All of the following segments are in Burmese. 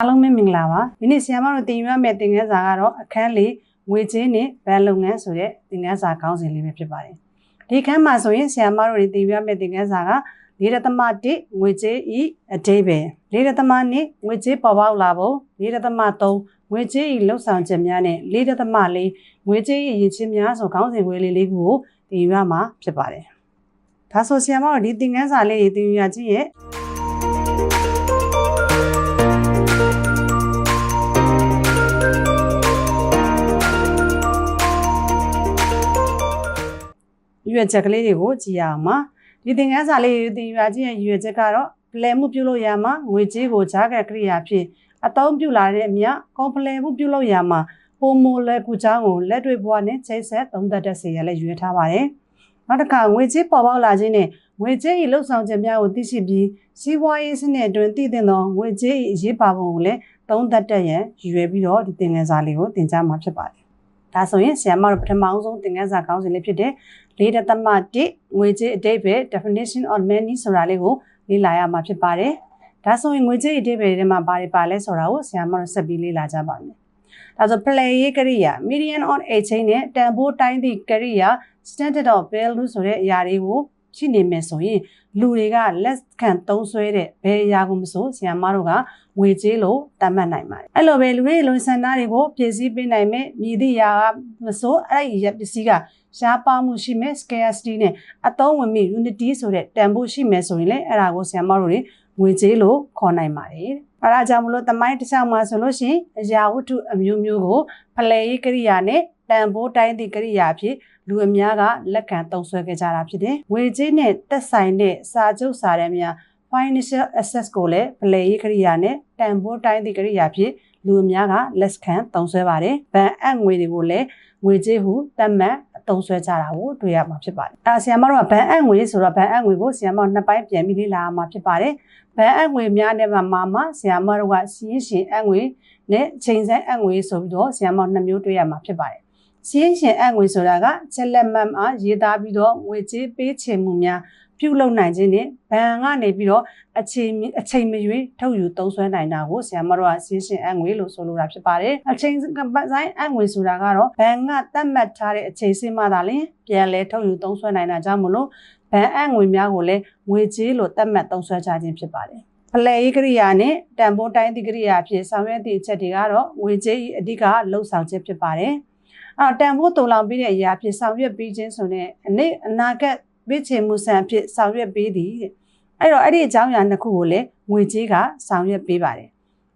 အားလုံးပဲမင်္ဂလာပါဒီနေ့ဆရာမတို့တင်ယူရမယ့်သင်ခန်းစာကတော့အခန်းလေးငွေကြေးနဲ့ဗန်လုပ်ငန်းဆိုတဲ့သင်ခန်းစာခေါင်းစဉ်လေးပဲဖြစ်ပါတယ်ဒီခန်းမှာဆိုရင်ဆရာမတို့တွေတင်ယူရမယ့်သင်ခန်းစာကလေးရသမ1ငွေကြေးဤအတိပဲလေးရသမ2ငွေကြေးပေါ်ပေါက်လာဖို့လေးရသမ3ငွေကြေးဤလှုပ်ဆောင်ချက်များနဲ့လေးရသမ4ငွေကြေးဤရည်ချင်းများဆိုခေါင်းစဉ်ခွဲလေးလေးခုကိုတင်ယူရမှာဖြစ်ပါတယ်ဒါဆိုဆရာမတို့ဒီသင်ခန်းစာလေးတွေတင်ယူရခြင်းရဲ့ ရွယ်ချက်ကလေးတွေကိုကြည့်ရအောင်ပါဒီသင်ခန်းစာလေးတွေသင်ယူရခြင်းရဲ့ရွယ်ချက်ကတော့ပလဲမှုပြုလုပ်ရမှာငွေကြေးကိုကြားကကရိယာဖြင့်အသုံးပြုလာတဲ့အမြကွန်ပလဲမှုပြုလုပ်ရမှာပုံမလဲကူချောင်းကိုလက်တွေ့ဘဝနဲ့ချိတ်ဆက်သုံးသပ်တဲ့စေရလည်းရွေးထားပါတယ်နောက်တစ်ခါငွေကြေးပေါ်ပေါက်လာခြင်းနဲ့ငွေကြေး၏လှုပ်ဆောင်ချက်များကိုသိရှိပြီးစီးပွားရေးစနစ်အတွင်းတည်တဲ့သောငွေကြေး၏အရေးပါပုံကိုလည်းသုံးသပ်တတ်ရန်ရွေးပြီးတော့ဒီသင်ခန်းစာလေးကိုသင်ကြားမှာဖြစ်ပါတယ်ဒါဆိုရင်ဆရာမတို့ပထမအောင်ဆုံးသင်ခန်းစာခေါင်းစဉ်လေးဖြစ်တဲ့ လေးတသမ1ငွေကြေးအတိတ်ပဲ definition on money ဆိုတာလေးကိုလေ့လာရမှာဖြစ်ပါတယ်။ဒါဆိုရင်ငွေကြေးအတိတ်ပဲထဲမှာဘာတွေပါလဲဆိုတာကိုဆရာမတို့ဆက်ပြီးလေ့လာကြပါမယ်။ဒါဆို play ရေးကရိယာ median on exchange နဲ့တန်ဖိုးတိုင်းသည့်ကရိယာ standard of value ဆိုတဲ့အရာတွေကိုရှိနေမယ်ဆိုရင်လူတွေကလက်ခံသုံးစွဲတဲ့ဘယ်အရာကိုမဆိုဆရာမတို့ကငွေကြေးလို့သတ်မှတ်နိုင်ပါတယ်။အဲ့လိုပဲလူတွေလုံဆန္ဒတွေကိုဖြည့်ဆည်းပေးနိုင်မယ်မြည်သည့်အရာကမဆိုအဲ့ဒီပစ္စည်းက ရှားပါမှုရှိမယ် scarcity နဲ့အသုံးဝင်မိ unity ဆိုတဲ့တန်ဖိုးရှိမယ်ဆိုရင်လည်းအဲ့ဒါကိုဆရာမတို့တွေငွေကြေးလို့ခေါ်နိုင်ပါတယ်။အဲဒါကြောင့်မလို့တမိုင်းတစ်ချောင်းမှာဆိုလို့ရှိရင်အရာဝတ္ထုအမျိုးမျိုးကိုဖလှယ်ရေးကိရိယာနဲ့တန်ဖိုးတိုင်းသည့်ကိရိယာဖြစ်လူအများကလက်ခံသုံးစွဲခဲ့ကြတာဖြစ်တယ်။ငွေကြေးနဲ့သက်ဆိုင်တဲ့စာချုပ်စာတမ်းများ financial assets ကိုလည်းဖလှယ်ရေးကိရိယာနဲ့တန်ဖိုးတိုင်းသည့်ကိရိယာဖြစ်လူအများကလက်ခံသုံးစွဲပါတယ်။ဗန်အပ်ငွေတွေကိုလည်းငွေကြေးဟုသတ်မှတ် သုံးစွဲကြတာကိုတွေ့ရမှာဖြစ်ပါတယ်။အဲဆရာမတို့ကဘန်အပ်ငွေဆိုတော့ဘန်အပ်ငွေကိုဆရာမတို့နှစ်ပိုင်းပြန်ပြီးလေ့လာရမှာဖြစ်ပါတယ်။ဘန်အပ်ငွေများနဲ့မှမှာမှဆရာမတို့ကစီးရင်ရှင်အပ်ငွေနဲ့ချိန်ဆိုင်အပ်ငွေဆိုပြီးတော့ဆရာမတို့နှစ်မျိုးတွေ့ရမှာဖြစ်ပါတယ်။စီးရင်ရှင်အပ်ငွေဆိုတာကချက်လက်မှတ်မှာရေးသားပြီးတော့ငွေကြေးပေးချေမှုများ ပြုလုပ်နိုင်ခြင်းနဲ့ဘဏ်ကနေပြီးတော့အချိန်အချိန်မရွေးထုတ်ယူသုံးစွဲနိုင်တာကိုဆရာမတို့ကစီးရှင်အငွေလို့ဆိုလိုတာဖြစ်ပါတယ်အချိန်ဆိုင်အငွေဆိုတာကတော့ဘဏ်ကသတ်မှတ်ထားတဲ့အချိန်စင်းမှသာလျှင်ပြန်လဲထုတ်ယူသုံးစွဲနိုင်တာကြောင့်မလို့ဘဏ်အငွေများကိုလည်းငွေကြေးလို့သတ်မှတ်သုံးစွဲကြခြင်းဖြစ်ပါတယ်ဖလဲရေးကရိယာနဲ့တန်ဖိုးတိုင်းသည့်ကရိယာဖြစ်ဆောင်ရွက်သည့်အချက်တွေကတော့ငွေကြေးအဓိကလှုပ်ဆောင်ချက်ဖြစ်ပါတယ်အဲတန်ဖိုးတုံလောင်ပြီးတဲ့အရာဖြစ်ဆောင်ရွက်ပြီးခြင်းဆိုတဲ့အနည်းအနာဂတ် ပေးချေမှုဆန်ဖြစ်ဆောင်ရွက်ပေးသည်တဲ့အဲ့တော့အဲ့ဒီအကြောင်းအရာနှစ်ခုကိုလည်းငွေကြေးကဆောင်ရွက်ပေးပါတယ်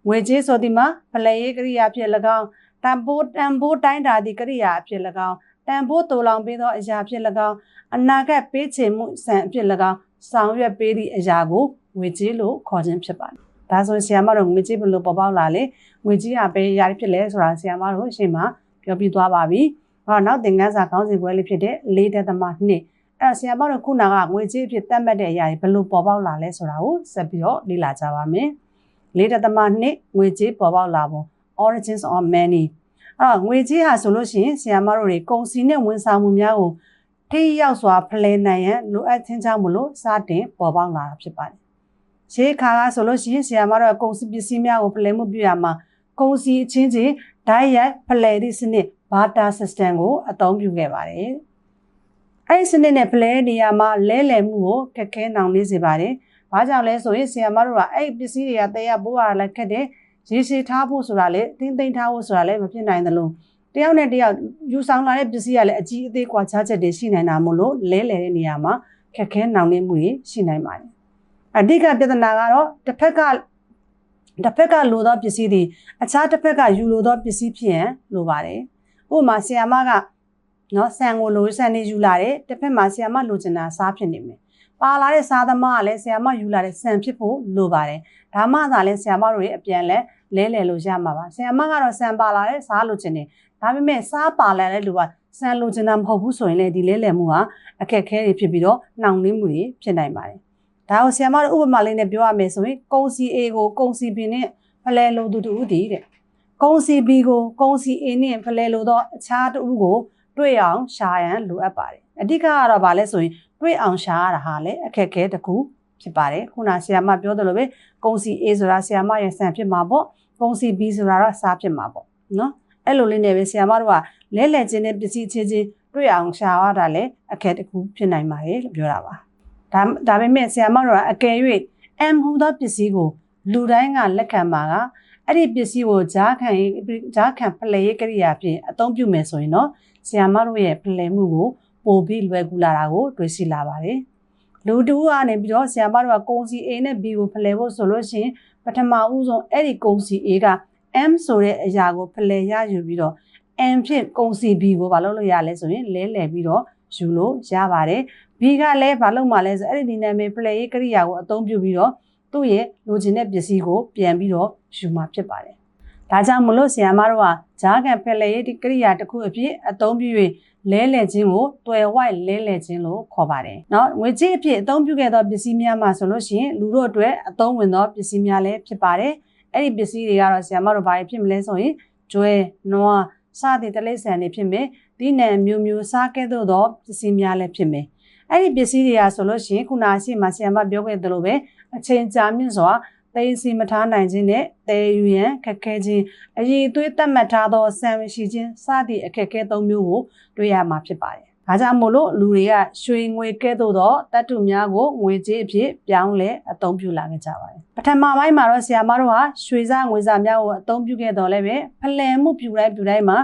ငွေကြေးဆိုဒီမှာပလရေးကရိယာဖြစ်၎င်းတန်ဖိုးတန်ဖိုးတိုင်းတာသည့်ကရိယာဖြစ်၎င်းတန်ဖိုးတူလောင်ပေးသောအရာဖြစ်၎င်းအနာဂတ်ပေးချေမှုဆန်ဖြစ်၎င်းဆောင်ရွက်ပေးသည့်အရာကိုငွေကြေးလို့ခေါ်ခြင်းဖြစ်ပါတယ်ဒါဆိုဆရာမတို့ငွေကြေးဘယ်လိုပေါ်ပေါက်လာလဲငွေကြေးကဘယ်အရာဖြစ်လဲဆိုတာဆရာမတို့အရှင်းမှာပြောပြသွားပါပြီ။ဟောနောက်သင်ခန်းစာခေါင်းစဉ်ပွဲလေးဖြစ်တဲ့၄တက်သမ2 အဲ့တော့ဆရာမတို့ခုနကငွေကြေးဖြစ်တတ်မှတ်တဲ့အရာတွေဘယ်လိုပေါ်ပေါက်လာလဲဆိုတာကိုဆက်ပြီးတော့လေ့လာကြပါမယ်။လေးတသမနှစ်ငွေကြေးပေါ်ပေါက်လာပုံ origins of money အဲ့တော့ငွေကြေးဟာဆိုလို့ရှိရင်ဆရာမတို့တွေကုန်စည်နဲ့ဝန်ဆောင်မှုများကိုထိရောက်စွာဖလှယ်နိုင်ရန်လိုအပ်ခြင်းကြောင့်မလို့စတင်ပေါ်ပေါက်လာတာဖြစ်ပါတယ်။ရှေးခါကဆိုလို့ရှိရင်ဆရာမတို့ကကုန်စည်ပစ္စည်းများကိုဖလှယ်မှုပြုရမှာကုန်စည်အချင်းချင်းဓာတ်ရိုက်ဖလှယ်သည့်စနစ် barter system ကိုအသုံးပြုခဲ့ပါတယ်။ အဲ့ဒီစနစ်နဲ့ဖလဲနေရာမှာလဲလှယ်မှုကိုခက်ခဲနှောင်နှေးစေပါတယ်။ဘာကြောင့်လဲဆိုရင်ဆီယမတို့ကအဲ့ဒီပစ္စည်းတွေကတရပိုးရလည်းခက်တယ်။ရေရှည်ထားဖို့ဆိုတာလည်းတင်းသိမ့်ထားဖို့ဆိုတာလည်းမဖြစ်နိုင်သလိုတယောက်နဲ့တယောက်ယူဆောင်လာတဲ့ပစ္စည်းကလည်းအကြီးအသေးကွာခြားချက်တွေရှိနိုင်တာမို့လို့လဲလှယ်တဲ့နေရာမှာခက်ခဲနှောင်နှေးမှုတွေရှိနိုင်ပါတယ်။အဓိကပြဿနာကတော့တစ်ဖက်ကတစ်ဖက်ကလိုသောပစ္စည်းတွေအခြားတစ်ဖက်ကယူလိုသောပစ္စည်းဖြစ်ရင်လိုပါတယ်။ဥပမာဆီယမက နော်ဆန်ကိုလိုဆန်နေယူလာတယ်တစ်ဖက်မှာဆီယမလိုချင်တာစားဖြစ်နေမယ်ပါလာတဲ့စားသမားကလည်းဆီယမယူလာတဲ့ဆန်ဖြစ်ဖို့လိုပါတယ်ဒါမှသာလဲဆီယမတို့ရဲ့အပြန်လဲလဲလဲလို့ရမှာပါဆီယမကတော့ဆန်ပါလာတဲ့စားလိုချင်တယ်ဒါပေမဲ့စားပါလာတဲ့လူကဆန်လိုချင်တာမဟုတ်ဘူးဆိုရင်လေဒီလဲလဲမှုဟာအခက်အခဲတွေဖြစ်ပြီးတော့နှောင့်နှေးမှုတွေဖြစ်နိုင်ပါတယ်ဒါကိုဆီယမတို့ဥပမာလေးနဲ့ပြောရမယ်ဆိုရင်ကုံစီ A ကိုကုံစီ B နဲ့ဖလဲလိုသူတူတည်တဲ့ကုံစီ B ကိုကုံစီ A နဲ့ဖလဲလိုတော့အခြားတူကို တွေ့အောင်ရှာရန်လိုအပ်ပါတယ်အဓိကကတော့ဗာလဲဆိုရင်တွေ့အောင်ရှာရတာဟာလည်းအခက်အခဲတစ်ခုဖြစ်ပါတယ်ခုနဆီယာမပြောသလိုပဲကုံစီ A ဆိုတာဆီယာမရဲ့ဆန်ဖြစ်မှာပေါ့ကုန်စီဘီဆိုတာတော့စားဖြစ်မှာပေါ့နော်အဲ့လိုလေးနဲ့ပဲဆီယာမတို့ကလဲလှယ်ခြင်းနဲ့ပစ္စည်းချင်းချင်းတွေ့အောင်ရှာရတာလည်းအခက်တစ်ခုဖြစ်နိုင်ပါတယ်လို့ပြောတာပါဒါဒါပေမဲ့ဆီယာမတို့ကအကယ်၍ M ဟူသောပစ္စည်းကိုလူတိုင်းကလက်ခံပါကအဲ့ဒီပစ္စည်းကိုဂျားခံဂျားခံဖလှယ်ရေးကိရိယာဖြင့်အသုံးပြုမယ်ဆိုရင်တော့ ဆီယာမတို့ရဲ့ဖလှယ်မှုကိုပိုပြီးလွယ်ကူလာတာကိုတွေ့ရှိလာပါတယ်လူတူကနေပြီးတော့ဆီယာမတို့ကကုံစီ A နဲ့ B ကိုဖလှယ်ဖို့ဆိုလို့ရှိရင်ပထမဦးဆုံးအဲ့ဒီကုံစီ A က M ဆိုတဲ့အရာကိုဖလှယ်ရယူပြီးတော့ M ဖြင့်ကုံစီ B ကိုမလုပ်လို့ရလဲဆိုရင်လဲလှယ်ပြီးတော့ယူလို့ရပါတယ် B ကလည်းမလုပ်မှလဲဆိုအဲ့ဒီဒီနာမည်ဖလှယ်ရေးကိရိယာကိုအသုံးပြုပြီးတော့သူ့ရဲ့လိုချင်တဲ့ပစ္စည်းကိုပြန်ပြီးတော့ယူမှာဖြစ်ပါတယ် ဒါကြောင့်မလို့ဆီယာမတို့ကဂျားကန်ဖလှယ်ရေးကိရိယာတစ်ခုအဖြစ်အသုံးပြု၍လဲလှယ်ခြင်းကိုတွယ်ဝိုက်လဲလှယ်ခြင်းလို့ခေါ်ပါတယ်။နော်ငွေကြေးအဖြစ်အသုံးပြုခဲ့သောပစ္စည်းများမှာဆိုလို့ရှိရင်လူတို့အတွက်အသုံးဝင်သောပစ္စည်းများလည်းဖြစ်ပါတယ်။အဲ့ဒီပစ္စည်းတွေကတော့ဆရာမတို့ဘာဖြစ်မလဲဆိုရင်ကျွဲနွားစသည့်တလိษံတွေဖြစ်မယ်။ဒီနယ်မျိုးမျိုးစားခဲ့သောပစ္စည်းများလည်းဖြစ်မယ်။အဲ့ဒီပစ္စည်းတွေကဆိုလို့ရှိရင်ခုနအရှိမဆရာမပြောခဲ့သလိုပဲအချိန်ကြာမြင့်စွာ သိစီမထားနိုင်ခြင်းနဲ့တဲယူရန်ခက်ခဲခြင်းအရေးသွေးတတ်မှတ်ထားသောဆံရှိခြင်းစသည့်အခက်အခဲသုံးမျိုးကိုတွေ့ရမှာဖြစ်ပါတယ်။ဒါကြောင့်မို့လို့လူတွေကရွှေငွေကဲ့သို့သောတတ်တုများကိုငွေကြေးအဖြစ်ပြောင်းလဲအသုံးပြုလာခဲ့ကြပါတယ်။ပထမပိုင်းမှာတော့ဆရာမတို့ဟာရွှေစားငွေစားများကိုအသုံးပြုခဲ့တော်လဲပဲဖလှယ်မှုပြူတိုင်းပြူတိုင်းမှာ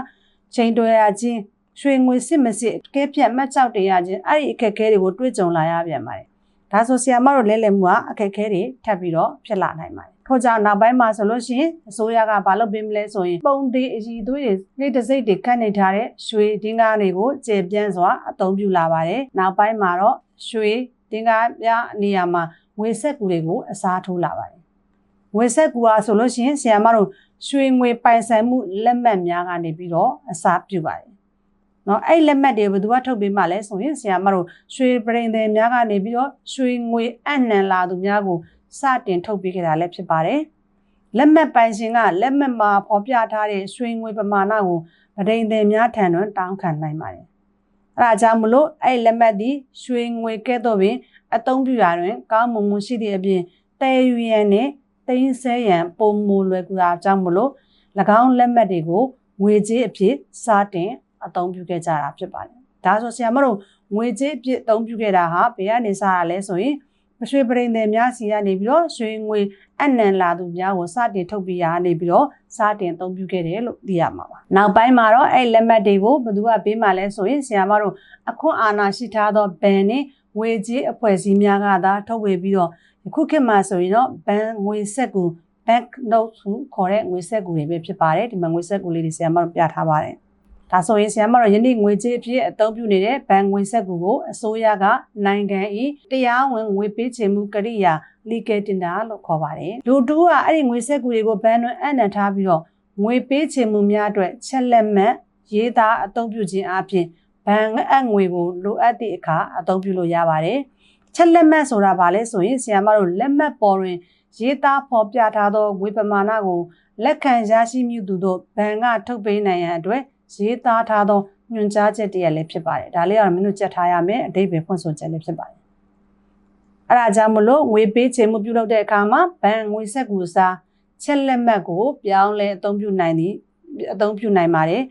ချိန်တွယ်ရခြင်းရွှေငွေစစ်မစစ်ကဲပြတ်မှတ်ကြောက်တရခြင်းအဲ့ဒီအခက်အခဲတွေကိုတွေ့ကြုံလာရပြန်ပါတယ် ဒါဆိုဆီယာမတို့လဲလှယ်မှုကအခက်အခဲတွေထပ်ပြီးတော့ဖြစ်လာနိုင်ပါတယ်ထို့ကြောင့်နောက်ပိုင်းမှာဆိုလို့ရှိရင်အစိုးရကဘာလုပ်ပေးမလဲဆိုရင်ပုံသေးအည်သွေးတွေနေ့တစ်စိတ်တွေခတ်နေထားတဲ့ရွှေဒင်းကားတွေကိုကျေပြန့်စွာအသုံးပြုလာပါတယ်နောက်ပိုင်းမှာတော့ရွှေဒင်းကားပြနေရာမှာငွေဆက်ကူတွေကိုအစားထိုးလာပါတယ်ငွေဆက်ကူအားဆိုလို့ရှိရင်ဆီယာမတို့ရွှေငွေပိုင်ဆိုင်မှုလက်မှတ်များကနေပြီးတော့အစားပြုပါတယ် နော်အဲ့လက်မှတ်တွေဘယ်သူကထုတ်ပေးမှလဲဆိုရင်ဆရာမတို့ရွှေပရိန်သည်များကနေပြီးတော့ရွှေငွေအနံလာသူများကိုစတင်ထုတ်ပေးခဲ့တာလည်းဖြစ်ပါတယ်လက်မှတ်ပိုင်ရှင်ကလက်မှတ်မှာဖော်ပြထားတဲ့ရွှေငွေပမာဏကိုပရိန်သည်များထံတွင်တောင်းခံနိုင်ပါတယ်အဲဒါကြောင့်မလို့အဲ့လက်မှတ်ဒီရွှေငွေကဲ့သို့ပင်အသုံးပြုရာတွင် ကောင်းမွန်မှုရှိသည့်အပြင်တဲယူရန်နဲ့တင်းဆဲရန်ပုံမူလွယ်ကူတာကြောင့်မလို့၎င်းလက်မှတ်တွေကိုငွေကြေးအဖြစ်စတင် အသုံးပြုခဲ့ကြတာဖြစ်ပါတယ်။ဒါဆိုဆရာမတို့ငွေကြေးအဖြစ်အသုံးပြုခဲ့တာဟာဘယ်ကနေစရလဲဆိုရင်မရွှေပရိန်တယ်များစီကနေပြီးတော့ရွှေငွေအနံလာသူများကိုစတင်ထုတ်ပြရနေပြီးတော့စတင်အသုံးပြုခဲ့တယ်လို့သိရမှာပါ။နောက်ပိုင်းမှာတော့အဲ့လက်မှတ်တွေကိုဘယ်သူကပေးမှလဲဆိုရင်ဆရာမတို့အခွင့်အာဏာရှိထားသောဘဏ်နဲ့ငွေကြေးအဖွဲ့အစည်းများကသာထုတ်ဝေပြီးတော့ခုခေတ်မှာဆိုရင်တော့ဘဏ်ငွေဆက်ကူ bank note ဟုခေါ်တဲ့ငွေဆက်ကူတွေပဲဖြစ်ပါတယ်ဒီမှာငွေဆက်ကူလေးတွေဆရာမတို့ပြထားပါတယ်။ ဒါဆိုရင်ဆရာမတော်ယနေ့ငွေကြေးအဖြစ်အသုံးပြုနေတဲ့ဘဏ်ငွေဆက်ကူကိုအစိုးရကနိုင်ငံ၏တရားဝင်ငွေပေးချေမှုကရိယာ legal tender လို့ခေါ်ပါတယ်လူတူကအဲ့ဒီငွေဆက်ကူတွေကိုဘဏ်တွင်အနံ့ထားပြီးတော့ငွေပေးချေမှုများအတွက်ချက်လက်မှတ်ရေးသားအသုံးပြုခြင်းအပြင်ဘဏ်အငွေကိုလိုအပ်သည့်အခါအသုံးပြုလို့ရပါတယ်ချက်လက်မှတ်ဆိုတာဘာလဲဆိုရင်ဆရာမတို့လက်မှတ်ပေါ်တွင်ရေးသားဖော်ပြထားသောငွေပမာဏကိုလက်ခံရရှိမှုသူတို့ဘဏ်ကထုတ်ပေးနိုင်ရန်အတွက် ရေးသားထားသောညွှန်ကြားချက်တည်းလည်းဖြစ်ပါတယ်ဒါလေးကတော့မင်းတို့ကြက်ထားရမယ်အတိတ်ပဲဖွင့်ဆိုချက်လည်းဖြစ်ပါတယ်အဲ့ဒါကြောင့်မလို့ငွေပေးချေမှုပြုလုပ်တဲ့အခါမှာဘဏ်ငွေဆက်ကူစားချက်လက်မှတ်ကို ပြောင်းလဲအသုံးပြုနိုင်သည်အသုံးပြုနိုင်ပါတယ်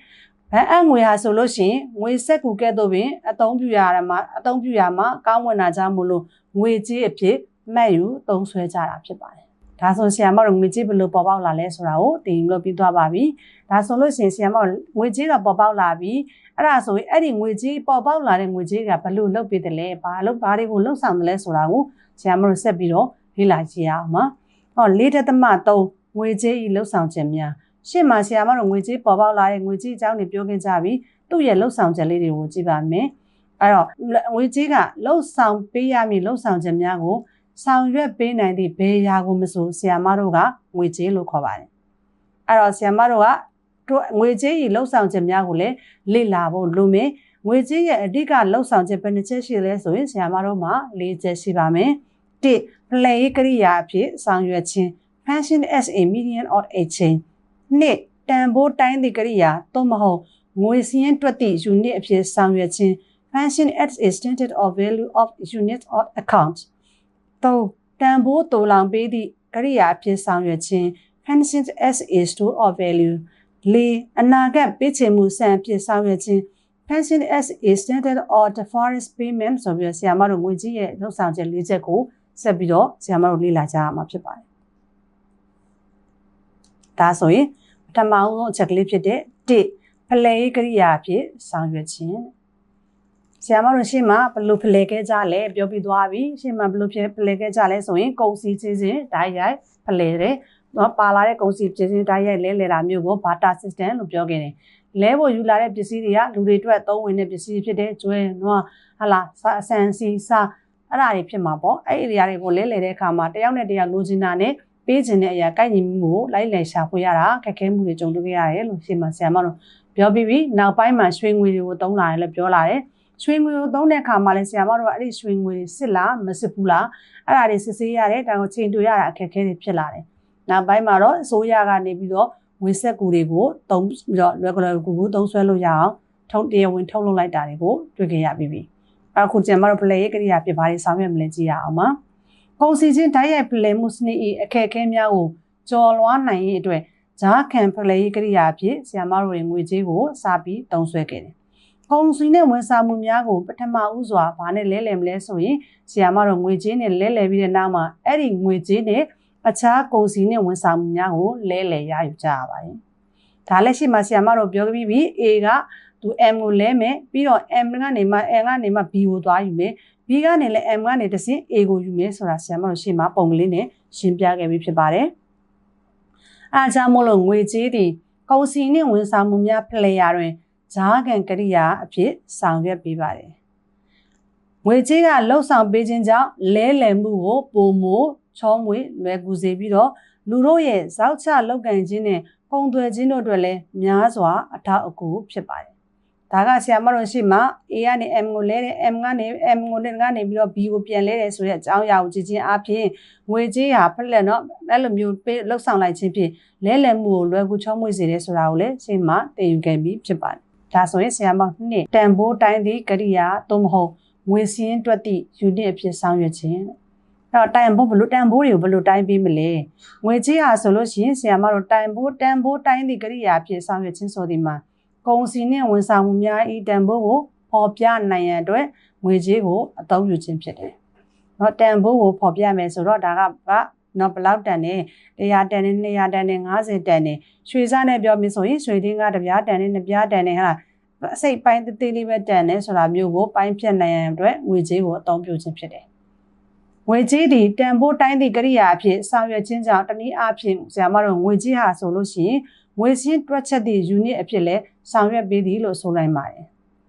ဘဏ်အငွေဟာဆိုလို့ရှိရင်ငွေဆက်ကူကဲ့သို့ပင်အသုံးပြုရမှာအသုံးပြုရမှာကောင်းမွန်တာကြောင့်မလို့ငွေကြေးအဖြစ်မှတ်ယူသုံးဆွဲကြတာဖြစ်ပါတယ် ဒါဆိုဆီယမ်မတို့ငွေကြေးဘယ်လိုပေါ်ပေါက်လာလဲဆိုတာကိုတင်လို့ပြီးသွားပါပြီဒါဆိုလို့ရှိရင်ဆီယမ်မတို့ငွေကြေးတော့ပေါ်ပေါက်လာပြီအဲ့ဒါဆိုရင်အဲ့ဒီငွေကြေးပေါ်ပေါက်လာတဲ့ငွေကြေးကဘယ်လိုလုပ်ပေးတယ်လဲဘာလို့ဘာတွေကိုလှုပ်ဆောင်တယ်လဲဆိုတာကိုဆီယမ်မတို့ဆက်ပြီးတော့လေ့လာကြည့်ရအောင်ပါဟော၄တက်သမ3ငွေကြေးဤလှုပ်ဆောင်ခြင်းများရှေ့မှာဆီယမ်မတို့ငွေကြေးပေါ်ပေါက်လာတဲ့ငွေကြေးအကြောင်းတွေပြောခဲ့ကြပြီသူ့ရဲ့လှုပ်ဆောင်ချက်လေးတွေကိုကြည့်ပါမယ်အဲ့တော့ငွေကြေးကလှုပ်ဆောင်ပေးရမည်လှုပ်ဆောင်ခြင်းများကို ဆောင်ရွက်ပေးနိုင်သည့်ဘယ်ရာကိုမဆိုဆီယမတို့ကငွေကြေးလို့ခေါ်ပါတယ်အဲ့တော့ဆီယမတို့ကတို့ငွေကြေးကြီးလှုပ်ဆောင်ချက်များကိုလည်းလေ့လာဖို့လိုမယ်ငွေကြေးရဲ့အဓိကလှုပ်ဆောင်ချက်ဘယ်နှချက်ရှိလဲဆိုရင်ဆီယမတို့မှာ၄ချက်ရှိပါမယ်၁ play ကရိယာအဖြစ်ဆောင်ရွက်ခြင်း function as a medium of exchange နှစ်တန်ဖိုးတိုင်းသည့်ကရိယာသို့မဟုတ်ငွေစည်းရင်းတွက်သည့် unit အဖြစ်ဆောင်ရွက်ခြင်း function as a standard of value of unit of account 3တန်ဖိုးတူလောင်ပေးသည့်ကရိယာအဖြစ်ဆောင်ရွက်ခြင်း pension as a store of value လေးအနာဂတ်ပေးချေမှုစံအဖြစ်ဆောင်ရွက်ခြင်း pension as a standard or the forest payment ဆိုပြီးဆရာမတို့ငွေကြီးရဲ့လှုပ်ဆောင်ချက်၄ချက်ကိုဆက်ပြီးတော့ဆရာမတို့လေ့လာကြရမှာဖြစ်ပါတယ်ဒါဆိုရင်ပထမဆုံးအချက်ကလေးဖြစ်တဲ့1ဖလဲကရိယာအဖြစ်ဆောင်ရွက်ခြင်း ဆရာမတို့ရှေ့မှာဘယ်လိုဖလဲခဲ့ကြလဲပြောပြသွားပြီရှေ့မှာဘယ်လိုဖြစ်ဖလဲခဲ့ကြလဲဆိုရင်ကုန်စည်ချင်းချင်းဓာတ်ရိုက်ဖလဲတယ်နော်ပါလာတဲ့ကုန်စည်ချင်းချင်းဓာတ်ရိုက်လဲလဲတာမျိုးကို barter system လို့ပြောခဲ့တယ်လဲဖို့ယူလာတဲ့ပစ္စည်းတွေကလူတွေအတွက်သုံးဝင်တဲ့ပစ္စည်းဖြစ်တဲ့ကျွဲနွားဟလာအဆန်စီစာအဲ့ဒါတွေဖြစ်မှာပေါ့အဲ့ဒီအရာတွေကိုလဲလဲတဲ့အခါမှာတယောက်နဲ့တယောက်လိုချင်တာနဲ့ပေးခြင်းတဲ့အရာကိုက်ညီမှုကိုလိုက်လည်ရှာဖွေရတာခက်ခဲမှုတွေကြုံတွေ့ခဲ့ရတယ်လို့ရှင်းမှာဆရာမတို့ပြောပြီးပြီနောက်ပိုင်းမှာရွှေငွေတွေကိုသုံးလာတယ်လို့ပြောလာတယ် ရွှေငွေကိုသုံးတဲ့အခါမှာလည်းဆရာမတို့ကအဲ့ဒီရွှေငွေတွေစစ်လားမစစ်ဘူးလားအဲ့ဒါတွေစစ်ဆေးရတယ်ဒါကိုချိန်တူရတာအခက်အခဲတွေဖြစ်လာတယ်နောက်ပိုင်းမှာတော့အစိုးရကနေပြီးတော့ငွေဆက်ကူတွေကိုသုံးပြီးတော့ regular ကူကိုသုံးဆွဲလို့ရအောင်ထုံတရားဝင်ထုတ်လုပ်လိုက်တာတွေကိုတွေ့ကြရပြီးပြီအခုကျမတို့ play ရဲ့ကိရိယာပြပါလေးဆောင်ရွက်မလဲကြည့်ရအောင်ပါကုန်စည်ချင်းတိုက်ရိုက် play မှုစနစ်၏အခက်အခဲများကိုကျော်လွှားနိုင်ရေးအတွက်ဂျားခံ play ကိရိယာအဖြစ်ဆီယမတို့ရဲ့ငွေကြေးကိုစာပြီးသုံးဆွဲခဲ့တယ် ကုန်စည်နဲ့ဝန်ဆောင်မှုများကိုပထမဦးစွာဘာနဲ့လဲလှယ်မလဲဆိုရင်ဆီယမတို့ငွေကြေးနဲ့လဲလှယ်ပြီးတဲ့နောက်မှာအဲ့ဒီငွေကြေးနဲ့အခြားကုန်စည်နဲ့ဝန်ဆောင်မှုများကိုလဲလှယ်ရယူကြရပါတယ်။ဒါလက်ရှိမှာဆီယမတို့ပြောပြီးပြီ A ကသူ M ကိုလဲမယ်ပြီးတော့ M ကနေမှ N ကနေမှ B ကိုသွားယူမယ် B ကနေလည်း M ကနေတဆင့် A ကိုယူမယ်ဆိုတာဆီယမတို့ရှင်းမှာပုံကလေးနဲ့ရှင်းပြခဲ့ပြီးဖြစ်ပါတယ်။အားကြောင့်မို့လို့ငွေကြေးသည်ကုန်စည်နှင့်ဝန်ဆောင်မှုများဖလှယ်ရာတွင် ဂျားကန်ကရိယာအဖြစ်ဆောင်ရွက်ပေးပါတယ်။ငွေကြေးကလှုပ်ဆောင်ပေးခြင်းကြောင့်လဲလှယ်မှုကိုပုံမချောမွေလွယ်ကူစေပြီးတော့လူတို့ရဲ့ဇောက်ချလောက်ကန်ခြင်းနဲ့ပုံသွယ်ခြင်းတို့အတွက်လည်းများစွာအထောက်အကူဖြစ်ပါတယ်။ဒါကဆရာမတို့ရှိမှ A ကနေ M ကိုလဲတယ် M ကနေ M ကိုလည်းကနေပြီးတော့ B ကိုပြန်လဲတယ်ဆိုတဲ့အကြောင်းအရာကိုကြည့်ချင်းအပြင်ငွေကြေးဟာဖက်လက်နော်အဲ့လိုမျိုးပေးလှုပ်ဆောင်လိုက်ခြင်းဖြင့်လဲလှယ်မှုကိုလွယ်ကူချောမွေ့စေတယ်ဆိုတာကိုလည်းရှင်းမှသင်ယူခဲ့ပြီးဖြစ်ပါတယ်။ ဒါဆိုရင်ဆရာမနှစ်တန်ဖိုးတိုင်းသည့်ကရိယာသို့မဟုတ်ငွေစည်းတွက်သည့် unit အဖြစ်ဆောင်ရွက်ခြင်းအဲ့တော့တန်ဖိုးဘလို့တန်ဖိုးတွေကိုဘလို့တိုင်းပေးမလဲငွေကြေးဟာဆိုလို့ရှိရင်ဆရာမတို့တန်ဖိုးတန်ဖိုးတိုင်းသည့်ကရိယာဖြစ်ဆောင်ရွက်ခြင်းဆိုဒီမှာကုန်စည်နှင့်ဝန်ဆောင်မှုများဤတန်ဖိုးကိုပေါ်ပြနိုင်ရန်အတွက်ငွေကြေးကိုအသုံးပြုခြင်းဖြစ်တယ်။နော်တန်ဖိုးကိုပေါ်ပြမယ်ဆိုတော့ဒါကက နော်ဘလောက်တန်နေ100တန်နေ200တန်နေ50တန်နေရွှေစားနဲ့ပြောမဆိုရင်ရွှေတင်းကတပြားတန်နေနှစ်ပြားတန်နေဟာအစိတ်ပိုင်းသေးသေးလေးပဲတန်နေဆိုတာမျိုးကိုပိုင်းဖြတ်နိုင်ရန်အတွက်ငွေကြေးကိုအသုံးပြုခြင်းဖြစ်တယ်ငွေကြေးဒီတန်ဖိုးတိုင်းသည့်ကရိယာအဖြစ်ဆောင်ရွက်ခြင်းကြောင့်တနည်းအားဖြင့်ဆရာမတို့ငွေကြေးဟာဆိုလို့ရှိရင်ငွေစင်းတွက်ချက်သည့် unit အဖြစ်လဲဆောင်ရွက်ပေးသည်လို့ဆိုနိုင်ပါတယ်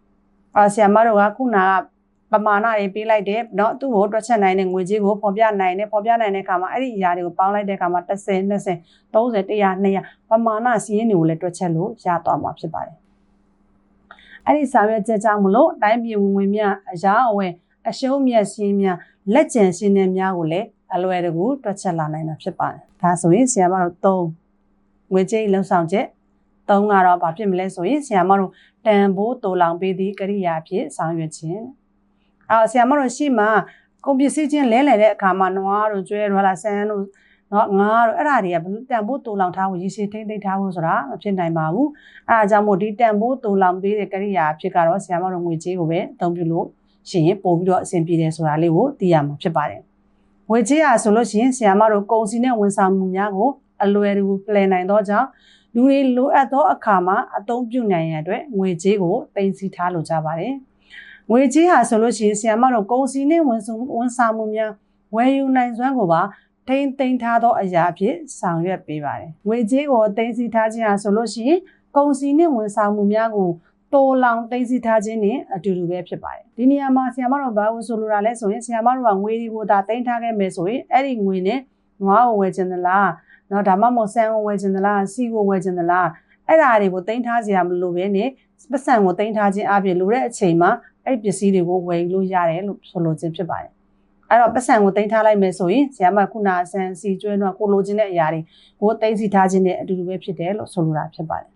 ။အာဆရာမတို့ကခုနက ပမာဏတွေပေးလိုက်တယ်เนาะသူ့ကိုတွက်ချက်နိုင်တဲ့ငွေကြေးကိုဖော်ပြနိုင်တယ်ဖော်ပြနိုင်တဲ့အခါမှာအဲ့ဒီအရာတွေကိုပေါင်းလိုက်တဲ့အခါမှာ30 20 30 100 200ပမာဏစီးရင်တွေကိုလည်းတွက်ချက်လို့ရသွားမှာဖြစ်ပါတယ်။အဲ့ဒီဆောင်ရွက်ချက်ကြောင့်မလို့တိုင်းပြည်ဝင်ဝင်များအရာအဝယ်အရှုံးမြတ်စည်းများလက်ကျန်ရှင်းတဲ့များကိုလည်းအလွယ်တကူတွက်ချက်လာနိုင်တာဖြစ်ပါတယ်။ဒါဆိုရင်ဆရာမတို့3ငွေကြေးလုံဆောင်ချက်3ကတော့ဘာဖြစ်မလဲဆိုရင်ဆရာမတို့တန်ဖိုးတူလောင်ပေးသည့်ကရိယာဖြစ်ဆောင်ရွက်ခြင်း။ အော်ဆရာမတို့ရှိမှကုန်ပစ္စည်းချင်းလဲလှယ်တဲ့အခါမှာနွားတို့ကျွဲတို့ဟာဆန်းတို့နော်ငါတို့အဲ့ဒါတွေကတန်ဖိုးတူလောင်ထားဖို့ရည်ရှိထိမ့်သိမ်းထားဖို့ဆိုတာမဖြစ်နိုင်ပါဘူး။အဲအားကြောင့်မို့ဒီတန်ဖိုးတူလောင်ပေးတဲ့ကရိယာဖြစ်ကတော့ဆရာမတို့ငွေကြေးကိုပဲအသုံးပြုလို့ရှင်ရင်ပို့ပြီးတော့အဆင်ပြေတယ်ဆိုတာလေးကိုသိရမှာဖြစ်ပါတယ်။ဝေကြေးဟာဆိုလို့ရှိရင်ဆီယာမတို့ကုန်စည်နဲ့ဝန်ဆောင်မှုများကိုအလွယ်တကူ plan နိုင်သောကြောင့်လူတွေလိုအပ်သောအခါမှာအသုံးပြုနိုင်ရန်အတွက်ငွေကြေးကိုတင်စီထားလိုကြပါတယ်။ ငွေကြေးဟာဆိုလို့ရှိရင်ဆီယာမတို့ကုန်စည်နဲ့ဝန်ဆောင်ဝန်ဆောင်မှုများဝယ်ယူနိုင်စွမ်းကိုပါထိမ့်သိမ်းထားသောအရာအဖြစ်ဆောင်ရွက်ပေးပါတယ်။ငွေကြေးကိုတင်စီထားခြင်းဟာဆိုလို့ရှိရင်ကုန်စည်နဲ့ဝန်ဆောင်မှုများကိုတိုးလောင်သိသိထားခြင်းနဲ့အတူတူပဲဖြစ်ပါတယ်ဒီနေရာမှာဆီယမတို့ဘာလို့ဆိုလိုတာလဲဆိုရင်ဆီယမတို့ကငွေတွေကိုဒါသိမ်းထားခဲ့မယ်ဆိုရင်အဲ့ဒီငွေနဲ့ငွားကိုဝယ်ခြင်းသလားနော်ဒါမှမဟုတ်ဆန်ကိုဝယ်ခြင်းသလားစီကိုဝယ်ခြင်းသလားအဲ့ဒါတွေကိုသိမ်းထားစရာမလိုဘဲနဲ့ပတ်စံကိုသိမ်းထားခြင်းအပြင်လိုတဲ့အချိန်မှာ အဲ့ပစ္စည်းတွေကိုဝယ်လို့ရတယ်လို့ဆိုလိုခြင်းဖြစ်ပါတယ်အဲ့တော့ပတ်စံကိုတင်ထားလိုက်မယ်ဆိုရင်ဆရာမခုနဆန်စီကျွဲတော့ကိုလိုချင်တဲ့အရာတွေကိုတင်စီထားခြင်းနဲ့အတူတူပဲဖြစ်တယ်လို့ဆိုလိုတာဖြစ်ပါတယ်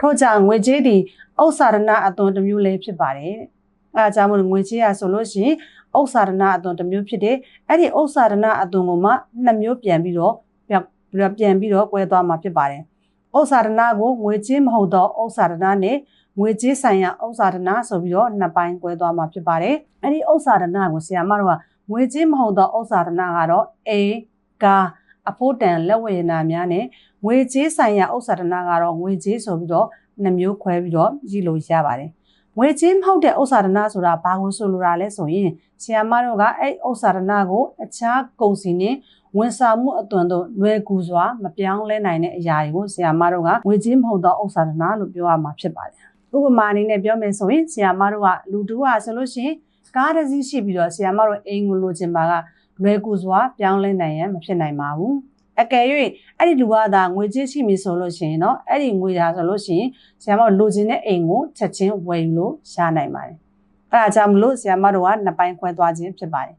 ထို့ကြောင့်ငွေကြေးသည်ဥစ္စာရဏအသွင်တစ်မျိုးလည်းဖြစ်ပါတယ်။အဲအကြောင်းမို့ငွေကြေးရဆိုလို့ရှိရင်ဥစ္စာရဏအသွင်တစ်မျိုးဖြစ်တယ်။အဲ့ဒီဥစ္စာရဏအသွင်ကိုမှနှစ်မျိုးပြန်ပြီးတော့ပြီးတော့ပြန်ပြီးတော့ကွဲသွားမှာဖြစ်ပါတယ်ဥစ္စာဒနာကိုငွေကြေးမဟုတ်သောဥစ္စာဒနာနဲ့ ငွေကြေးဆိုင်ရာဥစ္စာဒနာဆိုပြီးတော့နှစ်ပိုင်းကွဲသွားမှာဖြစ်ပါတယ်အဲ့ဒီဥစ္စာဒနာကိုဆရာမတို့ကငွေကြေးမဟုတ်သောဥစ္စာဒနာကတော့ A ကာအဖို့တန်လက်ဝယ်နာများနဲ့ငွေကြေးဆိုင်ရာဥစ္စာဒနာကတော့ငွေကြေးဆိုပြီးတော့နှမျိုးခွဲပြီးတော့ကြည့်လို့ရပါတယ်ငွေကြေးမဟုတ်တဲ့ဥစ္စာဒနာဆိုတာဘာကိုဆိုလိုတာလဲဆိုရင်ဆီယာမတို့ကအဲ့ဥစ္စာဒနာကိုအခြားကုန်စည်နဲ့ဝန်ဆောင်မှုအသွင်တို့လွယ်ကူစွာမပြောင်းလဲနိုင်တဲ့အရာတွေကိုဆီယာမတို့ကငွေကြေးမဟုတ်သောဥစ္စာဒနာလို့ပြောရမှာဖြစ်ပါတယ် ဥပမာအနေနဲ့ပြောမယ်ဆိုရင်ဆီယာမတို့ကလူတူကဆိုလို့ရှိရင်ကားတစ်စီးရှိပြီးတော့ဆီယာမတို့အိမ်ကိုလိုချင်ပါကလွယ်ကူစွာပြောင်းလဲနိုင်ရန်မဖြစ်နိုင်ပါဘူးအကယ်၍အဲ့ဒီလူကသာငွေကြေးရှိပြီဆိုလို့ရှိရင်တော့အဲ့ဒီငွေဒါဆိုလို့ရှိရင်ဆီယာမတို့လိုချင်တဲ့အိမ်ကိုချက်ချင်းဝယ်ယူလို့ရနိုင်ပါတယ်အဲ့ဒါကြောင့်မလို့ဆီယာမတို့ကနှစ်ပိုင်းခွဲသွားခြင်းဖြစ်ပါတယ်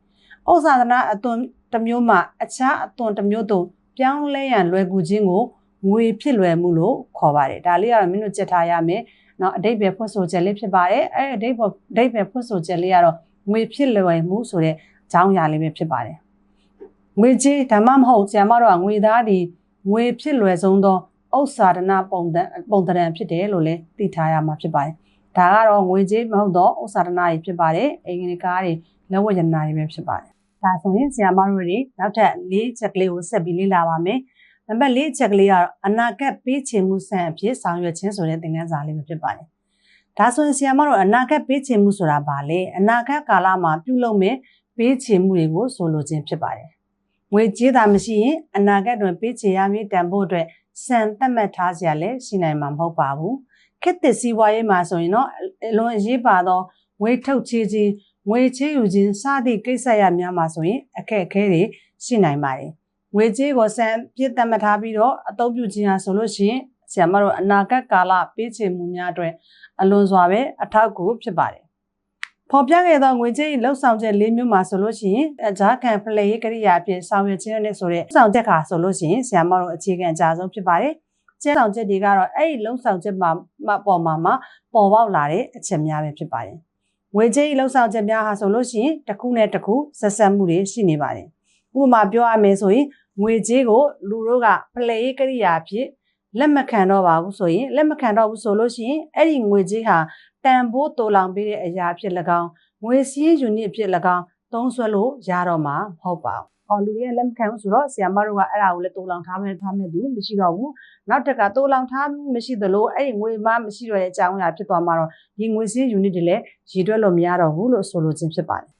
ဥစ္စာသနာအသွင်တစ်မျိုးမှအခြားအသွင်တစ်မျိုးသို့ပြောင်းလဲရန်လွယ်ကူခြင်းကိုငွေဖြစ်လွယ်မှုလို့ခေါ်ပါတယ်ဒါလေးကတော့မင်းတို့ကြက်ထားရမယ် နော်အတိတ်ပဲဖွင့်ဆိုချက်လေးဖြစ်ပါတယ်အဲအတိတ်ပဲအတိတ်ပဲဖွင့်ဆိုချက်လေးကတော့ငွေဖြစ်လွယ်မှုဆိုတဲ့အကြောင်းအရာလေးပဲဖြစ်ပါတယ်ငွေကြေးဒါမှမဟုတ်ဆရာမတို့ကငွေသားဒီငွေဖြစ်လွယ်ဆုံးသောဥစ္စာဒနာပုံတန်ပုံတန်ဖြစ်တယ်လို့လည်းသိထားရမှာဖြစ်ပါတယ်ဒါကတော့ငွေကြေးမဟုတ်သောဥစ္စာဒနာတွေဖြစ်ပါတယ်အင်္ဂလိပ်ကားတွေလက်ဝတ်ရနာတွေပဲဖြစ်ပါတယ်ဒါဆိုရင်ဆရာမတို့တွေနောက်ထပ်၄ချက်ကလေးကိုဆက်ပြီးလေ့လာပါမယ်။ နံပါတ်၄ချက်ကလေးကတော့အနာဂတ်ပေးချေမှုဆန်အဖြစ်ဆောင်ရွက်ခြင်းဆိုတဲ့သင်ခန်းစာလေးပဲဖြစ်ပါတယ်။ဒါဆိုရင်ဆရာမတို့အနာဂတ်ပေးချေမှုဆိုတာဘာလဲ။အနာဂတ်ကာလမှာပြုလုပ်မယ့်ပေးချေမှုတွေကိုဆိုလိုခြင်းဖြစ်ပါတယ်။ငွေကြေးသာမရှိရင်အနာဂတ်တွင်ပေးချေရမည်တန်ဖို့အတွက်စံသတ်မှတ်ထားစရာလည်းရှိနိုင်မှာမဟုတ်ပါဘူးခေတ်သစ်စီးပွားရေးမှာဆိုရင်တော့အလွန်အရေးပါသောငွေထုတ်ချေးခြင်းငွေချေးယူခြင်းစသည့်ကိစ္စရပ်များမှာဆိုရင်အခက်အခဲတွေရှိနိုင်ပါတယ် ငွေကြေးကိုစံပြစ်သတ်မှတ်ထားပြီးတော့အသုံးပြုခြင်းဟာဆိုလို့ရှိရင်ဆရာမတို့အနာဂတ်ကာလပေးချေမှုများအတွက်အလွန်စွာပဲအထောက်အကူဖြစ်ပါတယ်ဖော်ပြခဲ့သောငွေကြေးလှုပ်ဆောင်ချက်၄မျိုးမှာဆိုလို့ရှိရင်အကြခံဖလှယ်ရေးကရိယာအဖြစ်ဆောင်ရွက်ခြင်းနဲ့ဆိုတဲ့ဆောင်ချက်ကဆိုလို့ရှိရင်ဆရာမတို့အခြေခံအကြဆုံးဖြစ်ပါတယ်။ကျဲဆောင်ချက်တွေကတော့အဲ့ဒီလှုပ်ဆောင်ချက်မှာပေါ်မှာမှာပေါ်ပေါက်လာတဲ့အချက်များပဲဖြစ်ပါတယ်။ငွေကြေးလှုပ်ဆောင်ချက်များဟာဆိုလို့ရှိရင်တစ်ခုနဲ့တစ်ခုဆက်ဆက်မှုတွေရှိနေပါတယ်။ဥပမာပြောရမယ်ဆိုရင် ငွေကြေးကိုလူတို့ကဖလှယ်ရေးကရိယာအဖြစ်လက်မခံတော့ပါဘူးဆိုရင်လက်မခံတော့ဘူးဆိုလို့ရှိရင်အဲ့ဒီငွေကြေးဟာတန်ဖိုးတိုးလောင်ပေးတဲ့အရာဖြစ်၎င်းငွေစည်းယူနစ်ဖြစ်၎င်းသုံးဆွဲလို့ရတော့မှာမဟုတ်ပါဘူး။အော်လူတွေကလက်မခံဘူးဆိုတော့ဆီယမတို့ကအဲ့ဒါကိုလည်းတိုးလောင်ထားမယ်ထားမယ်သူမရှိတော့ဘူး။နောက်တက်ကတိုးလောင်ထားမရှိသလိုအဲ့ဒီငွေမမရှိတော့တဲ့အကြောင်းအရာဖြစ်သွားမှာတော့ဒီငွေစည်းယူနစ်တွေလည်းရည်တွက်လို့မရတော့ဘူးလို့ဆိုလိုခြင်းဖြစ်ပါတယ်။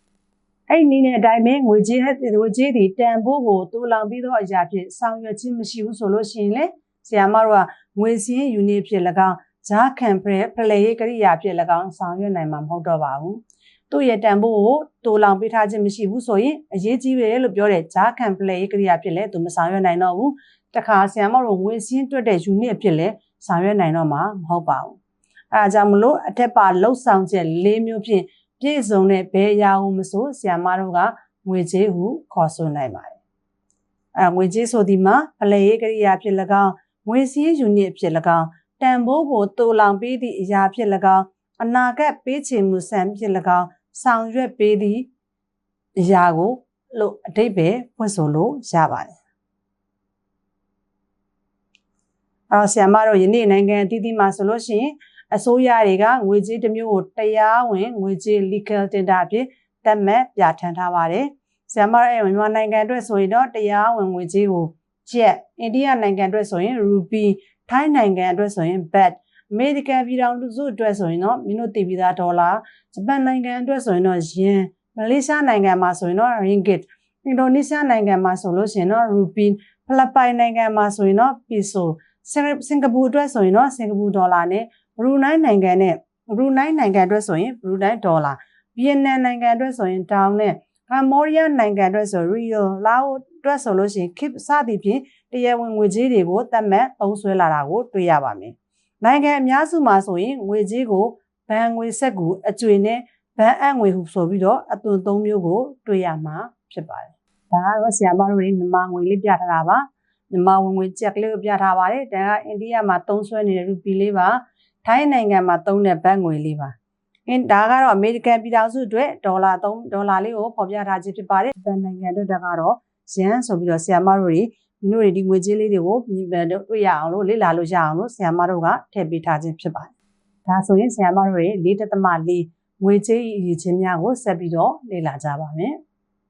အဲ့ဒီနည်းနဲ့အတိုင်းပဲငွေကြေးဟဲ့ငွေကြေးတွေတန်ဖိုးကိုတိုးလောင်ပြီးတော့အရာဖြစ်ဆောင်ရွက်ခြင်းမရှိဘူးဆိုလို့ရှိရင်လေဆီယမတို့ကငွေစည်းယူနစ်ဖြစ်၎င်းဂျားခံဖရဲဖလေရေးကရိယာဖြစ်၎င်းဆောင်ရွက်နိုင်မှာမဟုတ်တော့ပါဘူး။သူ့ရဲ့တန်ဖိုးကိုတိုးလောင်ပေးထားခြင်းမရှိဘူးဆိုရင်အရေးကြီးပဲလို့ပြောတဲ့ဂျားခံဖလေရေးကရိယာဖြစ်လဲသူမဆောင်ရွက်နိုင်တော့ဘူး။တခါဆီယမတို့ငွေစင်းတွက်တဲ့ unit ဖြစ်လဲဆောင်ရွက်နိုင်တော့မှာမဟုတ်ပါဘူး။အဲဒါကြောင့်မလို့အထက်ပါလှုပ်ဆောင်ချက်၄မျိုးဖြင့် ပြည့်စုံတဲ့ဘယ်အရာဟုမဆိုဆီယမတို့ကငွေကြေးဟုခေါ်ဆိုနိုင်ပါတယ်။အဲငွေကြေးဆိုဒီမှာဖလေရေးကရိယာဖြစ်၎င်းငွေစည်း unit ဖြစ်၎င်းတန်ဖိုးကိုတူလောင်ပေးသည့်အရာဖြစ်၎င်းအနာဂတ်ပေးချေမှုစံဖြစ်၎င်းဆောင်ရွက်ပေးသည့်အရာကိုလို့အတိတ်ပဲဖွင့်ဆိုလို့ရပါတယ်အဲ့တော့ဆရာမတို့ယနေ့နိုင်ငံအသီးသီးမှာဆိုလို့ရှိရင် အစိုးရတွေကငွေကြေးတစ်မျိုးကိုတရားဝင်ငွေကြေး legal tender အဖြစ်သတ်မှတ်ပြဋ္ဌာန်းထားပါတယ်ဆရာမတို့အဲ့မြန်မာနိုင်ငံအတွက်ဆိုရင်တော့တရားဝင်ငွေကြေးကိုကျပ်အိန္ဒိယနိုင်ငံအတွက်ဆိုရင် rupee ထိုင်းနိုင်ငံအတွက်ဆိုရင် bat အမေရိကန်ပြည်ထောင်စုအတွက်ဆိုရင်တော့မင်းတို့တည်ပြီးသားဒေါ်လာဂျပန်နိုင်ငံအတွက်ဆိုရင်တော့ယင်မလေးရှားနိုင်ငံမှာဆိုရင်တော့ ringgit အင်ဒိုနီးရှားနိုင်ငံမှာဆိုလို့ရှိရင်တော့ rupee ဖိလစ်ပိုင်နိုင်ငံမှာဆိုရင်တော့ peso စင်ကာပူအတွက်ဆိုရင်တော့စင်ကာပူဒေါ်လာနဲ့ ဘရူနိုင်းနိုင်ငံနဲ့ဘရူနိုင်းနိုင်ငံအတွက်ဆိုရင်ဘရူနိုင်းဒေါ်လာဗီယက်နမ်နိုင်ငံအတွက်ဆိုရင်တောင်နဲ့ကမ္ဘောဒီးယားနိုင်ငံအတွက်ဆိုရီယိုလာအိုအတွက်ဆိုလို့ရှိရင် KIP စသည်ဖြင့်တရားဝင်ငွေကြေးတွေကိုတတ်မှတ်သုံးစွဲလာတာကိုတွေ့ရပါမယ်။နိုင်ငံအများစုမှာဆိုရင်ငွေကြေးကိုဘဏ်ငွေဆက်ကူအကျွေနဲ့ဘဏ်အံ့ငွေဟုဆိုပြီးတော့အသွင်သုံးမျိုးကိုတွေ့ရမှာဖြစ်ပါတယ်။ဒါကတော့ဆရာမတို့မြန်မာငွေလေးပြထားတာပါ။မြန်မာဝင်ငွေကြက်ကလေးကိုပြထားပါတယ်။ဒါကအိန္ဒိယမှာသုံးစွဲနေတဲ့ရူပီလေးပါ။ ထိုင်းနိုင်ငံမှာသုံးတဲ့ဘတ်ငွေလေးပါ။အင်းဒါကတော့အမေရိကန်ပြည်ထောင်စုအတွက်ဒေါ်လာ3ဒေါ်လာလေးကိုဖော်ပြထားခြင်းဖြစ်ပါတယ်။ဗန်နိုင်ငံအတွက်ကတော့ယန်ဆိုပြီးတော့ဆရာမတို့တွေဒီတို့တွေဒီငွေကြေးလေးတွေကိုတွေ့ရအောင်လို့လေ့လာလို့ရအောင်လို့ဆရာမတို့ကထည့်ပေးထားခြင်းဖြစ်ပါတယ်။ဒါဆိုရင်ဆရာမတို့တွေ၄တသမ၄ငွေကြေးအရေးချင်းများကိုဆက်ပြီးတော့လေ့လာကြပါမယ်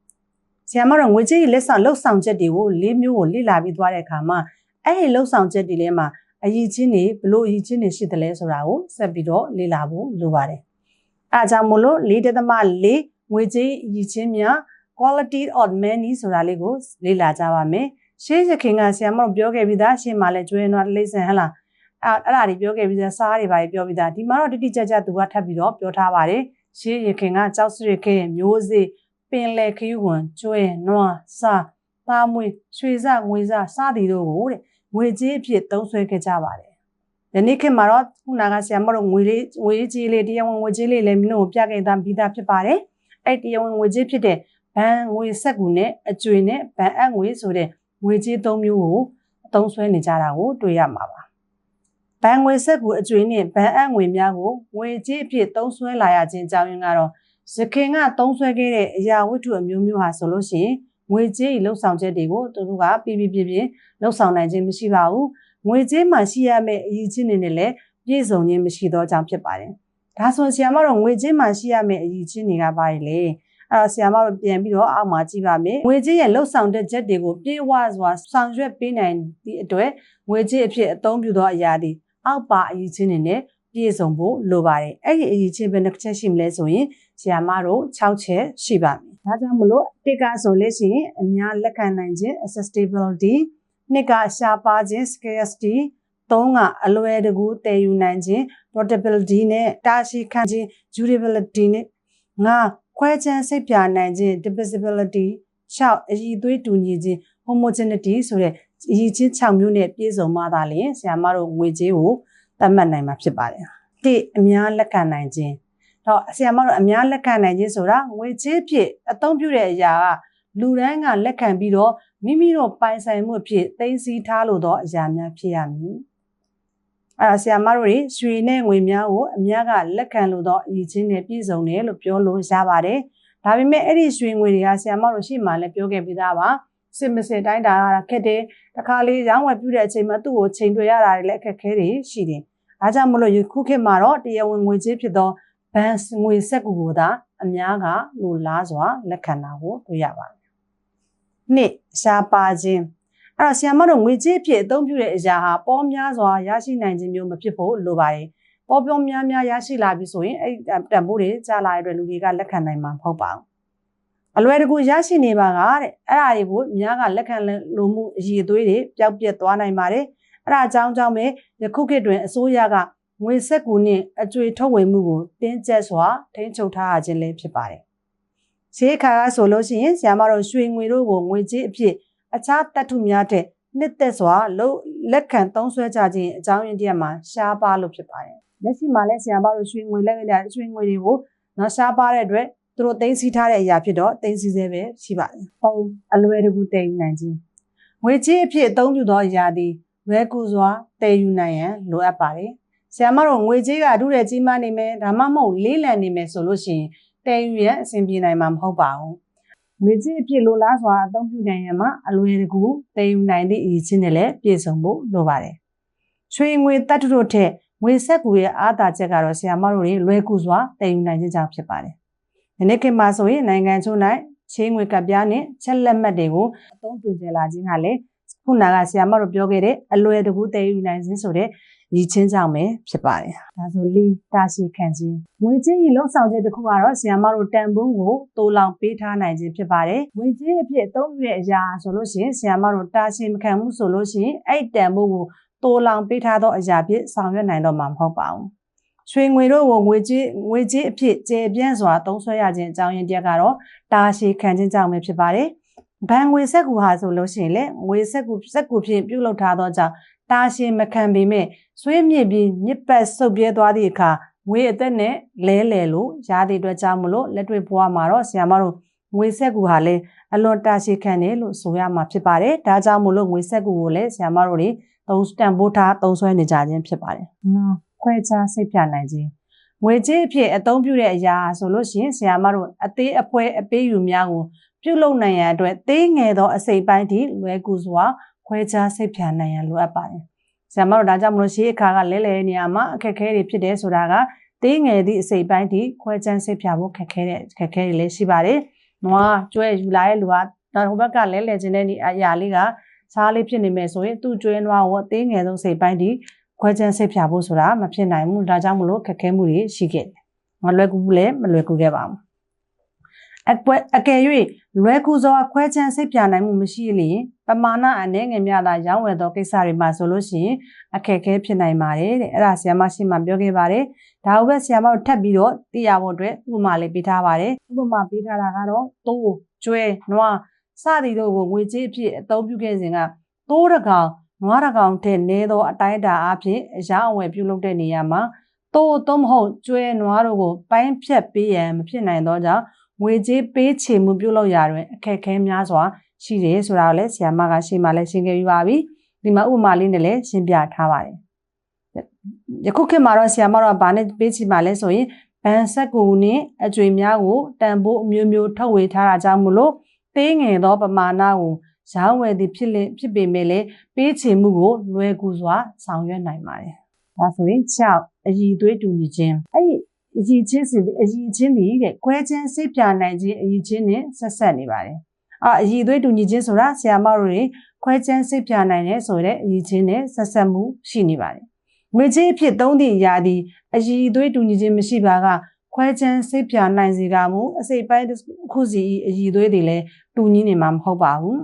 ။ဆရာမတို့ငွေကြေးလက်ဆောင်လှုပ်ဆောင်ချက်တွေကို၄မျိုးကိုလေ့လာပြီးသွားတဲ့အခါမှာအဲ့ဒီလှုပ်ဆောင်ချက်တွေထဲမှာ အရေးချင်းတွေဘလို့အရေးချင်းတွေရှိတယ်လဲဆိုတာကိုဆက်ပြီးတော့လေ့လာဖို့လိုပါတယ်။အဲအကြောင်းမို့လို့၄တသမ၄ငွေကြေးအရေးချင်းများ quality of money ဆိုတာလေးကိုလေ့လာကြပါမယ်။ရှေးရခင်ကဆရာမတို့ပြောခဲ့ပြီးသားရှေ့မှာလည်းကျွေးနွားလိမ့်စင်ဟလားအဲ့အဲ့ဒါတွေပြောခဲ့ပြီးသားစားတွေပါပြောပြီးသားဒီမှာတော့တိတိကျကျသူကထပ်ပြီးတော့ပြောထားပါတယ်။ရှေးရခင်ကကြောက်စရခဲမျိုးစေ့ပင်လယ်ခယူဝင်ကျွဲနွားစားသားမွေရွှေစငွေစစသည်တို့ကိုတဲ့ ငွေကြေးအဖြစ်သုံးစွဲခဲ့ကြပါတယ်။ဒီနေ့ခေတ်မှာတော့ခုနကဆရာမတို့ငွေလေးငွေကြေးလေးတရားဝင်ငွေကြေးလေးလည်းမင်းတို့ပြခဲ့သားပြီးသားဖြစ်ပါတယ်။အဲ့တရားဝင်ငွေကြေးဖြစ်တဲ့ဘဏ်ငွေဆက်ကူနဲ့အကျွေနဲ့ဘဏ်အပ်ငွေဆိုတဲ့ငွေကြေးသုံးမျိုးကိုအသုံးဆွဲနေကြတာကိုတွေ့ရမှာပါ။ဘဏ်ငွေဆက်ကူအကျွေနဲ့ဘဏ်အပ်ငွေများကိုငွေကြေးအဖြစ်သုံးဆွဲလာရခြင်းအကြောင်းရင်းကတော့ရခင်ကသုံးဆွဲခဲ့တဲ့အရာဝတ္ထုအမျိုးမျိုးဟာဆိုလို့ရှိရင် ငွေကြေးလှုပ်ဆောင်ချက်တွေကိုသူတို့ကပြပြပြပြလှုပ်ဆောင်နိုင်ခြင်းမရှိပါဘူး။ငွေကြေးမှရှိရမယ့်အရေးချင်းတွေနဲ့လည်းပြည့်စုံခြင်းမရှိသောကြောင့်ဖြစ်ပါတယ်။ဒါဆိုဆရာမတို့ငွေကြေးမှရှိရမယ့်အရေးချင်းတွေကဘာတွေလဲ။အဲ့တော့ဆီယာမတို့ပြန်ပြီးတော့အောက်မှာကြည့်ပါမယ်ငွေကြေးရဲ့လှုပ်ဆောင်တဲ့ချက်တွေကိုပြေဝစွာဆောင်ရွက်ပေးနိုင်သည့်အတွက်ငွေကြေးအဖြစ်အသုံးပြုသောအရာတွေအောက်ပါအရေးချင်းတွေနဲ့ပြည့်စုံဖို့လိုပါတယ်အဲ့ဒီအရေးချင်းဘယ်နှချက်ရှိမလဲဆိုရင်ဆီယာမတို့6ချက်ရှိပါမယ် ဒါကြောင့်မလို့တစ်ကဆိုလို့ရှိရင်အများလက်ခံနိုင်ခြင်း accessibility နှစ်ကရှားပါခြင်း scarcity သုံးကအလွယ်တကူတည်ယူနိုင်ခြင်း portability နဲ့တာရှိခံခြင်း durability နဲ့ငါခွဲခြမ်းစိတ်ပြနိုင်ခြင်း divisibility 6အည်သွေးတူညီခြင်း homogeneity ဆိုတဲ့အည်ချင်း6မျိုးနဲ့ပြည့်စုံမှသာလျှင်ဆရာမတို့ငွေကြေးကိုသတ်မှတ်နိုင်မှာဖြစ်ပါတယ်။တိအများလက်ခံနိုင်ခြင်း တော့ဆရာမတို့အများလက်ခံနိုင်ခြင်းဆိုတာငွေကြေးဖြစ်အသုံးပြုတဲ့အရာကလူတိုင်းကလက်ခံပြီးတော့မိမိတို့ပိုင်ဆိုင်မှုဖြစ်သိသိထားလို့တော့အရာများဖြစ်ရမည်။အဲဆရာမတို့တွေရွှေနဲ့ငွေများကိုအများကလက်ခံလို့တော့အရေးချင်းနဲ့ပြည့်စုံတယ်လို့ပြောလို့ရပါတယ်။ဒါပေမဲ့အဲ့ဒီရွှေငွေတွေကဆရာမတို့ရှိမှလည်းပြောခဲ့ပြီးသားပါ။စစ်မစစ်တိုင်းတာခက်တယ်။တခါလေးရောင်းဝယ်ပြုတဲ့အချိန်မှာသူ့ကိုချိန်တွေ့ရတာတွေလည်းအခက်အခဲတွေရှိတယ်။အားကြောင့်မလို့ယခုခေတ်မှာတော့တရားဝင်ငွေကြေးဖြစ်သော ဘဏ်ငွေစက်ကူကိုသာအများကလိုလားစွာလက်ခံတာကိုတွေ့ရပါတယ်။နှစ်ရှားပါခြင်းအဲ့တော့ဆီယမတို့ငွေကြေးဖြစ်အသုံးပြုတဲ့အရာဟာပေါများစွာရရှိနိုင်ခြင်းမျိုးမဖြစ်ဖို့လိုပါတယ်။ပေါပြောများများရရှိလာပြီဆိုရင်အဲ့တန်ဖိုးတွေကြာလာတဲ့လူတွေကလက်ခံနိုင်မှာမဟုတ်ပါဘူး။အလွယ်တကူရရှိနေပါကတဲ့အဲ့ဒါတွေကိုအများကလက်ခံလို့မှုအည်သွေးတွေပျောက်ပြက်သွားနိုင်ပါတယ်။အဲ့ဒါအကြောင်းကြောင့်ပဲယခုခေတ်တွင်အစိုးရက ငွေဆက်ကူနဲ့အကျွေထုတ်ဝေမှုကိုတင်းကျပ်စွာထိန်းချုပ်ထားခြင်းလည်းဖြစ်ပါတယ်။ဈေးခါကဆိုလို့ရှိရင်ဆရာမတို့ရွှေငွေတို့ကိုငွေကြေးအဖြစ်အခြားတတ်ထုများတဲ့နှစ်သက်စွာလက်ခံသုံးဆွဲကြခြင်းအကြောင်းရင်းတည်းမှာရှားပါလို့ဖြစ်ပါတယ်။လက်ရှိမှာလည်းဆရာမတို့ရွှေငွေလက်ရရွှေငွေတွေကိုနော်ရှားပါတဲ့အတွက်သူတို့သိမ်းဆည်းထားတဲ့အရာဖြစ်တော့သိမ်းဆည်းဆဲပဲရှိပါတယ်။ပုံအလွယ်တကူတည်ယူနိုင်ခြင်းငွေကြေးအဖြစ်အသုံးပြုသောအရာသည်လွယ်ကူစွာတည်ယူနိုင်ရန်လိုအပ်ပါတယ်။ ဆရာမတို့ငွေကြေးကအထူးတဲ့ကြီးမားနေမယ်ဒါမှမဟုတ်လေးလံနေမယ်ဆိုလို့ရှိရင်တည်ယူရန်အဆင်ပြေနိုင်မှာမဟုတ်ပါဘူး။ငွေကြေးအဖြစ်လိုလားစွာအသုံးပြုနိုင်ရမှာအလွယ်တကူတည်ယူနိုင်သည့်အရေးချင်းနဲ့လည်းပြည့်စုံဖို့လိုပါတယ်။ရွှေငွေတတ်ထုထက်ငွေဆက်ကူရဲ့အားသာချက်ကတော့ဆရာမတို့တွေလွယ်ကူစွာတည်ယူနိုင်ခြင်းကြောင့်ဖြစ်ပါတယ်။ဒီနေ့ခေတ်မှာဆိုရင်နိုင်ငံချို့၌ချေးငွေကပ်ပြားနဲ့ချက်လက်မှတ်တွေကိုအသုံးပြုကြလာခြင်းကလည်းခုနကဆရာမတို့ပြောခဲ့တဲ့အလွယ်တကူတည်ယူနိုင်ခြင်းဆိုတဲ့ရ ည်ချင်းကြောင့်ပဲဖြစ်ပါတယ်။ဒါဆိုလေးတာရှိခံခြင်းငွေကြေးရေလုံးဆောင်ချက်တစ်ခုကတော့ဆီယမတို့တန်ဖိုးကိုတိုးလောင်ပေးထားနိုင်ခြင်းဖြစ်ပါတယ်။ငွေကြေးအဖြစ်အသုံးပြုတဲ့အရာဆိုလို့ရှိရင်ဆီယမတို့တာရှိမခံမှုဆိုလို့ရှိရင်အဲ့တန်ဖိုးကိုတိုးလောင်ပေးထားသောအရာဖြစ်ဆောင်ရွက်နိုင်တော့မှာမဟုတ်ပါဘူး။ရွှေငွေတို့ကိုငွေကြေးငွေကြေးအဖြစ်ကျေပြန့်စွာသုံးစွဲရခြင်းအကြောင်းရင်းတစ်ကတော့တာရှိခံခြင်းကြောင့်ပဲဖြစ်ပါတယ်။ ဘဏ်ငွေဆက်ကူဟာဆိုလို့ရှိရင်လေငွေဆက်ကူဆက်ကူဖြင့်ပြုလုပ်ထားသောကြောင့်တာရှည်မခံပေမဲ့ဆွေးမြစ်ပြီးမြစ်ပတ်ဆုပ်ပြဲသွားသည့်အခါငွေအသက်နဲ့လဲလဲလို့ရားသည့်အတွက်ကြောင့်မလို့လက်တွေ့ဘဝမှာတော့ဆရာမတို့ငွေဆက်ကူဟာလည်းအလွန်တာရှည်ခံတယ်လို့ဆိုရမှာဖြစ်ပါတယ်။ဒါကြောင့်မလို့ငွေဆက်ကူကိုလည်းဆရာမတို့တွေသုံးတန်ဖိုးထားသုံးဆွဲနေကြခြင်းဖြစ်ပါတယ်။ငါခွဲခြားစိတ်ပြနိုင်ခြင်းငွေကြေးအဖြစ်အသုံးပြုတဲ့အရာဆိုလို့ရှိရင်ဆရာမတို့အသေးအဖွဲအပေးယူများကို ပြုလုပ်နိုင်ရန်အတွက်သေးငယ်သောအစိပ်ပိုင်းထိလွယ်ကူစွာခွဲခြားစိတ်ဖြာနိုင်ရန်လိုအပ်ပါတယ်ဆရာမတို့ဒါကြောင့်မလို့ရှေးအခါကလဲလဲနေရာမှာအခက်အခဲတွေဖြစ်တယ်ဆိုတာကသေးငယ်သည့်အစိတ်ပိုင်းထိခွဲခြားစိတ်ဖြာဖို့ခက်ခဲတဲ့ခက်ခဲတွေလည်းရှိပါတယ်။နွားကျွဲယူလာတဲ့လူကဒါဟိုဘက်ကလဲလဲခြင်းတဲ့ဒီအရာလေးကစားလေးဖြစ်နေမယ်ဆိုရင်သူ့ကျွဲနွားကိုအသေးငယ်ဆုံးစိတ်ပိုင်းထိခွဲခြားစိတ်ဖြာဖို့ဆိုတာမဖြစ်နိုင်ဘူး။ဒါကြောင့်မလို့ခက်ခဲမှုတွေရှိခဲ့တယ်။မလွယ်ကူဘူးလည်းမလွယ်ကူခဲ့ပါဘူး။ အကွက်အကယ်၍လွယ်ကူစွာခွဲခြားစိတ်ပြနိုင်မှုမရှိရင်ပမာဏအနည်းငယ်များသာရောင်းဝယ်သောကိစ္စတွေမှာဆိုလို့ရှိရင်အခက်အခဲဖြစ်နိုင်ပါတယ်တဲ့အဲ့ဒါဆရာမရှိမှပြောခဲ့ပါတယ်ဒါဟုတ်ပဲဆရာမတို့ထပ်ပြီးတော့သိရဖို့အတွက်ဥပမာလေးပေးထားပါတယ်ဥပမာပေးထားတာကတော့သိုးကျွဲနွားစသည်တို့ကိုငွေကြေးအဖြစ်အသုံးပြုခဲ့စဉ်ကသိုးတစ်ကောင်နွားတစ်ကောင်ထက်နည်းသောအတိုင်းအတာအဖြစ်အရောင်းအဝယ်ပြုလုပ်တဲ့နေရာမှာသိုးသုံးမဟုတ်ကျွဲနွားတို့ကိုပိုင်းဖြတ်ပေးရန်မဖြစ်နိုင်သောကြောင့် ငွေကြေးပေးချေမှုပြုလုပ်ရာတွင်အခက်အခဲများစွာရှိတယ်ဆိုတာကိုလည်းဆရာမကရှင်းမှလည်းရှင်းခဲ့ပြီးပါပြီဒီမှာဥပမာလေးနဲ့လည်းရှင်းပြထားပါတယ်ယခုခေတ်မှာတော့ဆရာမတို့ကဘာနဲ့ပေးချေမှလဲဆိုရင်ဗန်ဆက်ကူနဲ့အကျွေများကိုတန်ဖိုးအမျိုးမျိုးထုတ်ဝေထားတာကြောင့်မလို့သေးငယ်သောပမာဏကိုရောင်းဝယ်သည်ဖြစ်လေဖြစ်ပေမဲ့လည်းပေးချေမှုကိုလွယ်ကူစွာဆောင်ရွက်နိုင်ပါတယ်ဒါဆိုရင်6အည်သွေးတူညီခြင်းအဲ့ဒီ အည်ချင်းစီအည်ချင်းဒီတဲ့ကွဲချင်းစိတ်ပြနိုင်ခြင်းအည်ချင်းနဲ့ဆက်ဆက်နေပါတယ်အာအည်သွေးတူညီခြင်းဆိုတာဆရာမတို့တွေခွဲချမ်းစိတ်ပြနိုင်တဲ့ဆိုတဲ့အည်ချင်းနဲ့ဆက်ဆက်မှုရှိနေပါတယ်ငွေကြေးအဖြစ်သုံးသည့်အရာဒီအည်သွေးတူညီခြင်းမရှိပါကခွဲချမ်းစိတ်ပြနိုင်စေကမူအစိတ်ပိုင်းတစ်ခုစီအည်သွေးတွေလည်းတူညီနေမှာမဟုတ်ပါဘူး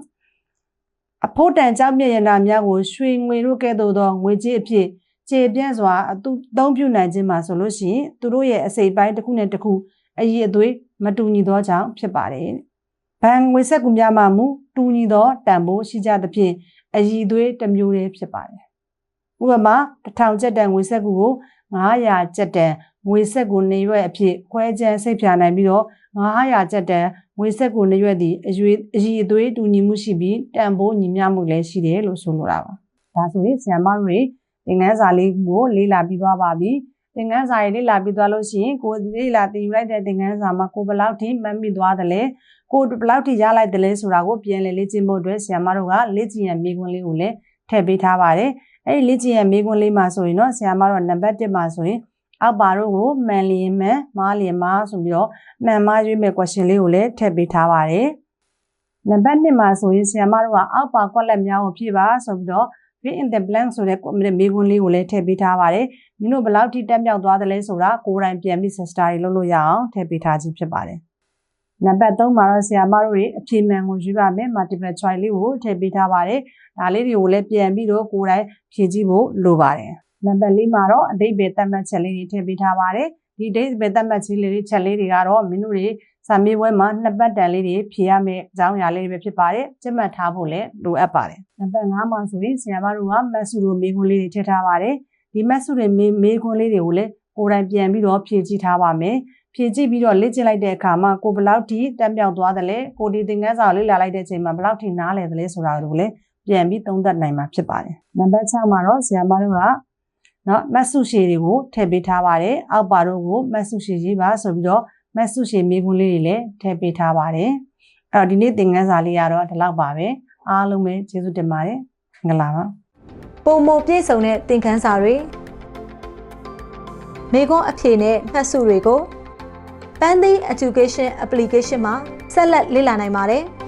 အဖို့တန်ကြောက်မြရနာများကိုရွှေငွေတို့ကဲ့သို့သောငွေကြေးအဖြစ် ခြေပြန့်စွာအသူသုံးပြုနိုင်ခြင်းမှာဆိုလို့ရှိရင်သူတို့ရဲ့အစိတ်ပိုင်းတစ်ခုနဲ့တစ်ခုအည်အသွေးမတူညီသောကြောင့်ဖြစ်ပါတယ်။ဘဏ်ငွေဆက်ကူများမှမူတူညီသောတန်ဖိုးရှိကြသဖြင့်အည်သွေးတစ်မျိုးတည်းဖြစ်ပါတယ်။ဥပမာ1000ကျပ်တန်ငွေဆက်ကူကို900ကျပ်တန်ငွေဆက်ကူနေရွက်အဖြစ်ခွဲခြမ်းစိတ်ဖြာနိုင်ပြီးတော့900ကျပ်တန်ငွေဆက်ကူနေရွက်သည့်အရွေအည်အသွေးတူညီမှုရှိပြီးတန်ဖိုးညီမျှမှုလည်းရှိတယ်လို့ဆိုလိုတာပါ။ဒါဆိုရင်ဆရာမတို့တွေ သင်ခန်းစာလေးကိုလေ့လာပြီးသွားပါပြီသင်ခန်းစာရေးလေ့လာပြီးသွားလို့ရှိရင်ကိုလေ့လာသင်ယူလိုက်တဲ့သင်ခန်းစာမှာကိုဘယ်လောက်ထိမှတ်မိသွားတယ်လဲကိုဘယ်လောက်ထိရလိုက်တယ်လဲဆိုတာကိုပြန်လည်လေ့ကျင့်ဖို့အတွက်ဆရာမတို့ကလေ့ကျင့်ရမေးခွန်းလေးကိုလည်းထည့်ပေးထားပါတယ်အဲ့ဒီလေ့ကျင့်ရမေးခွန်းလေးမှာဆိုရင်တော့ဆရာမတို့နံပါတ်1မှာဆိုရင်အောက်ပါတို့ကိုမှန်လျင်မှန်မားလျင်မားဆိုပြီးတော့မှန်မားရွေးမဲ့ question လေးကိုလည်းထည့်ပေးထားပါတယ်နံပါတ်2မှာဆိုရင်ဆရာမတို့ကအောက်ပါကွက်လက်များကိုဖြည့်ပါဆိုပြီးတော့ fill in the blank ဆိုတဲ့မေးခွန်းလေးကိုလည်းထည့်ပေးထားပါတယ်။မင်းတို့ဘယ်လောက်ထိတက်မြောက်သွားသလဲဆိုတာကိုယ်တိုင်ပြန်ပြီး sister တွေလုပ်လို့ရအောင်ထည့်ပေးထားခြင်းဖြစ်ပါတယ်။နံပါတ်3မှာတော့ဆရာမတို့တွေအဖြေမှန်ကိုယူပါမယ် multiple choice လေးကိုထည့်ပေးထားပါတယ်။ဒါလေးတွေကိုလည်းပြန်ပြီးတော့ကိုယ်တိုင်ဖြည့်ကြည့်ဖို့လိုပါတယ်။နံပါတ်4မှာတော့အတိတ်ပဲသတ်မှတ်ချက်လေးတွေထည့်ပေးထားပါတယ်။ ဒီအတိတ်ပဲသတ်မှတ်ချက်လေးတွေချက်လေးတွေကတော့မင်းတို့တွေစာမေးပွဲမှာနှစ်ပတ်တန်လေးတွေဖြေရမယ့်အကြောင်းအရာလေးတွေပဲဖြစ်ပါတယ်။ကြက်မှတ်ထားဖို့လည်းလိုအပ်ပါတယ်။နံပါတ်5မှာဆိုရင်ဆရာမတို့ကမက်ဆူလိုမေးခွန်းလေးတွေထည့်ထားပါတယ်။ဒီမက်ဆူတွေမေးမေးခွန်းလေးတွေကိုလည်းကိုယ်တိုင်ပြန်ပြီးတော့ဖြည့်ကြည့်ထားပါမယ်။ဖြည့်ကြည့်ပြီးတော့လေ့ကျင့်လိုက်တဲ့အခါမှာကိုဘယ်လောက်ထိတက်မြောက်သွားသလဲကိုဒီသင်ခန်းစာကိုလေ့လာလိုက်တဲ့အချိန်မှာဘယ်လောက်ထိနားလည်သလဲဆိုတာကိုလည်းပြန်ပြီးသုံးသပ်နိုင်မှာဖြစ်ပါတယ်။နံပါတ်6မှာတော့ဆရာမတို့က နော်မက်ဆူရှည်တွေကိုထည့်ပေးထားပါတယ်။အောက်ပါတို့ကိုမက်ဆူရှည်ရေးပါဆိုပြီးတော့မက်ဆုရှည်မိခွန်းလေးတွေလည်းထည့်ပေးထားပါတယ်အဲ့တော့ဒီနေ့သင်ခန်းစာလေးကတော့ဒီလောက်ပါပဲအားလုံးပဲကျေးဇူးတင်ပါတယ်ငလာပါပုံမပြည့်စုံတဲ့သင်ခန်းစာတွေမိခွန်းအဖြေနဲ့မှတ်စုတွေကို Pandy Education Application မှာဆက်လက်လေ့လာနိုင်ပါတယ်။